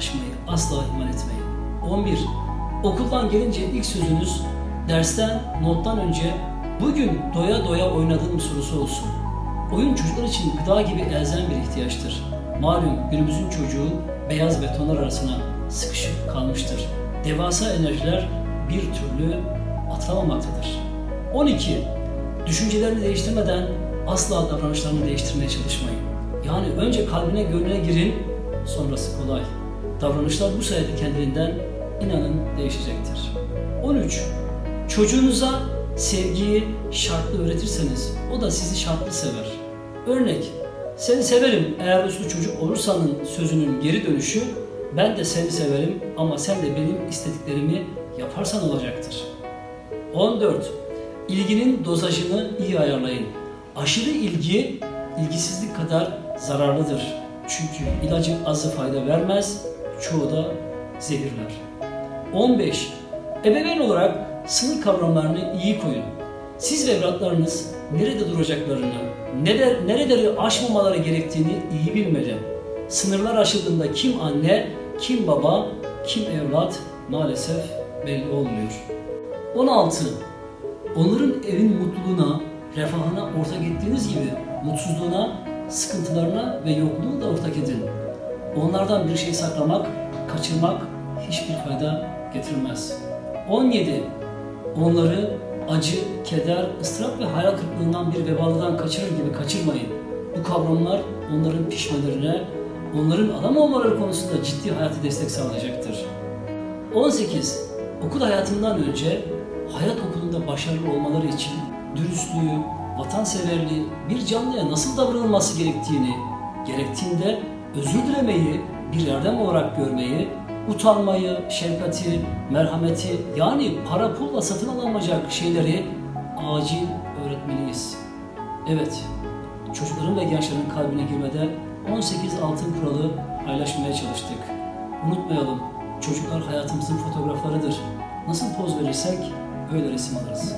aşmayı asla ihmal etmeyin. 11. Okuldan gelince ilk sözünüz dersten, nottan önce bugün doya doya oynadın mı sorusu olsun. Oyun çocuklar için gıda gibi elzem bir ihtiyaçtır. Malum günümüzün çocuğu beyaz betonlar arasına sıkışıp kalmıştır. Devasa enerjiler bir türlü atlamamaktadır. 12. Düşüncelerini değiştirmeden asla davranışlarını değiştirmeye çalışmayın. Yani önce kalbine gönlüne girin, sonrası kolay. Davranışlar bu sayede kendiliğinden inanın değişecektir. 13. Çocuğunuza sevgiyi şartlı öğretirseniz o da sizi şartlı sever. Örnek, seni severim eğer uslu çocuk olursanın sözünün geri dönüşü ben de seni severim ama sen de benim istediklerimi yaparsan olacaktır. 14. İlginin dozajını iyi ayarlayın. Aşırı ilgi ilgisizlik kadar zararlıdır. Çünkü ilacın azı fayda vermez, çoğu da zehirler. 15. Ebeveyn olarak sınır kavramlarını iyi koyun. Siz ve evlatlarınız nerede duracaklarını, neler, nereleri aşmamaları gerektiğini iyi bilmeli. Sınırlar aşıldığında kim anne, kim baba, kim evlat maalesef belli olmuyor. 16. Onların evin mutluluğuna, refahına ortak ettiğiniz gibi mutsuzluğuna, sıkıntılarına ve yokluğuna da ortak edin. Onlardan bir şey saklamak, kaçırmak hiçbir fayda getirmez. 17. Onları acı, keder, ıstırap ve hayal kırıklığından bir vebalıdan kaçırır gibi kaçırmayın. Bu kavramlar onların pişmelerine, onların adam olmaları konusunda ciddi hayati destek sağlayacaktır. 18. Okul hayatından önce hayat okulunda başarılı olmaları için dürüstlüğü, vatanseverliği, bir canlıya nasıl davranılması gerektiğini, gerektiğinde özür dilemeyi bir erdem olarak görmeyi, utanmayı, şefkati, merhameti yani para pulla satın alamayacak şeyleri acil öğretmeliyiz. Evet, çocukların ve gençlerin kalbine girmeden 18 altın kuralı paylaşmaya çalıştık. Unutmayalım, çocuklar hayatımızın fotoğraflarıdır. Nasıl poz verirsek öyle resim alırız.